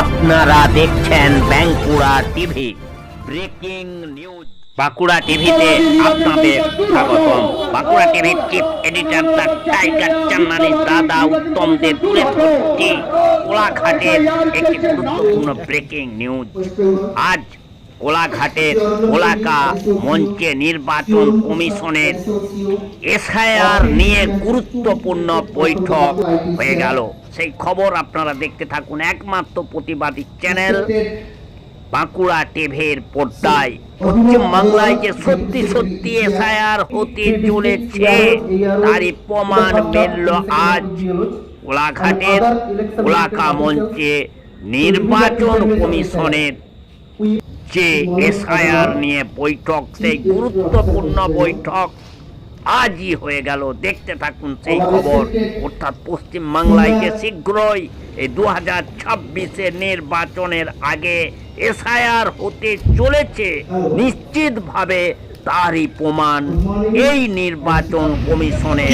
আপনারা দেখছেন Bankura TV. Breaking news. Bankura টিভিতে আপনাদের স্বাগতম। বাঁকুড়া টিভির চিফ এডিটর তার টাইগার চান্নানি দাদা উত্তমদের তুলে ধরছি কোলাঘাটের একটি গুরুত্বপূর্ণ ব্রেকিং নিউজ। আজ কোলাঘাটের কোলাকা মঞ্চে নির্বাচন কমিশনের এসআইআর নিয়ে গুরুত্বপূর্ণ বৈঠক হয়ে গেল। সেই খবর আপনারা দেখতে থাকুন একমাত্র প্রতিবাদী চ্যানেল বাঁকুড়া টিভির পর্দায়। পশ্চিম বাংলায় যে সত্যি সত্যি এসআইআর হতে চলেছে, তারই প্রমাণ মিলল আজ কোলাঘাটের কোলাকা মঞ্চে নির্বাচন কমিশনের যে এসআইআর নিয়ে বৈঠক, সেই গুরুত্বপূর্ণ বৈঠক আজই হয়ে গেল। দেখতে থাকুন সেই খবর। অর্থাৎ পশ্চিম বাংলায় যে শীঘ্রই এই দু হাজার ছাব্বিশের নির্বাচনের আগে এসআইআর হতে চলেছে নিশ্চিতভাবে তারই প্রমাণ এই নির্বাচন কমিশনের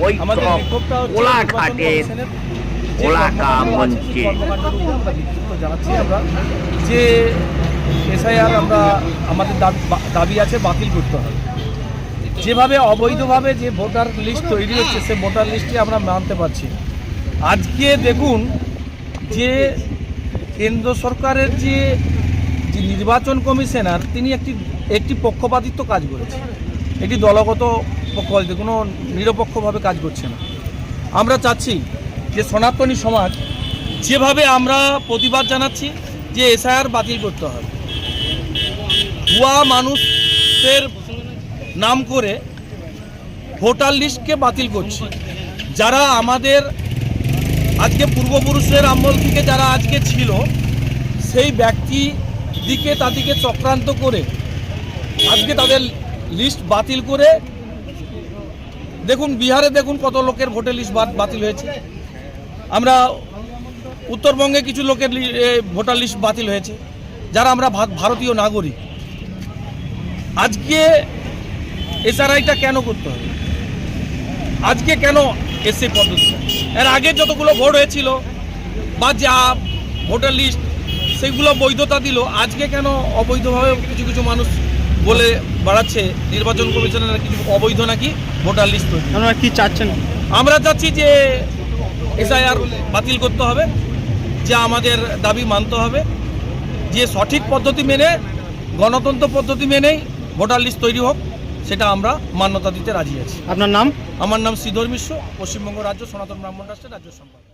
বৈঠক কোলাঘাটের কোলাকা মঞ্চে। জানাচ্ছি আমরা। যে এসআইআর আমরা আমাদের দাবি আছে বাতিল করতে হবে। যেভাবে অবৈধভাবে যে ভোটার লিস্ট তৈরি হচ্ছে সে ভোটার লিস্টটি আমরা মানতে পারছি। আজকে দেখুন যে কেন্দ্র সরকারের যে যে নির্বাচন কমিশনার তিনি একটি একটি পক্ষপাতিত্ব কাজ করেছে। এটি দলগত পক্ষপাতিত্ব কোনো নিরপেক্ষভাবে কাজ করছে না। আমরা চাচ্ছি যে সনাতনী সমাজ যেভাবে আমরা প্রতিবাদ জানাচ্ছি যে এসআইআর বাতিল করতে হবে। ভুয়া মানুষের নাম করে ভোটার লিস্টকে বাতিল করছি। যারা আমাদের আজকে পূর্বপুরুষের আমল থেকে যারা আজকে ছিল, সেই ব্যক্তি দিকে তাদেরকে চক্রান্ত করে আজকে তাদের লিস্ট বাতিল করে দেখুন, বিহারে দেখুন কত লোকের ভোটের লিস্ট বাতিল হয়েছে। আমরা উত্তরবঙ্গে কিছু লোকের ভোটার লিস্ট বাতিল হয়েছে। যারা আমরা ভারতীয় নাগরিক। আজকে এসআরআইটা কেন করতে হবে? আজকে কেন এসে পদ্ধতি এর আগে যতগুলো ভোট হয়েছিল বা যা ভোটার লিস্ট সেগুলো বৈধতা দিল। আজকে কেন অবৈধভাবে কিছু কিছু মানুষ বলে বাড়াচ্ছে? নির্বাচন কমিশনের কিছু অবৈধ নাকি ভোটার লিস্ট তৈরি? আপনারা কি চাচ্ছেন? আমরা চাচ্ছি যে এসআইআর বাতিল করতে হবে যে আমাদের দাবি মানতে হবে যে সঠিক পদ্ধতি মেনে গণতন্ত্র পদ্ধতি মেনেই ভোটার লিস্ট তৈরি হোক। সেটা আমরা মান্যতা দিতে রাজি আছি। আপনার নাম? আমার নাম শ্রীধর মিশ্র পশ্চিমবঙ্গ রাজ্য সনাতন ব্রাহ্মণ রাষ্ট্রের রাজ্য সম্পাদক।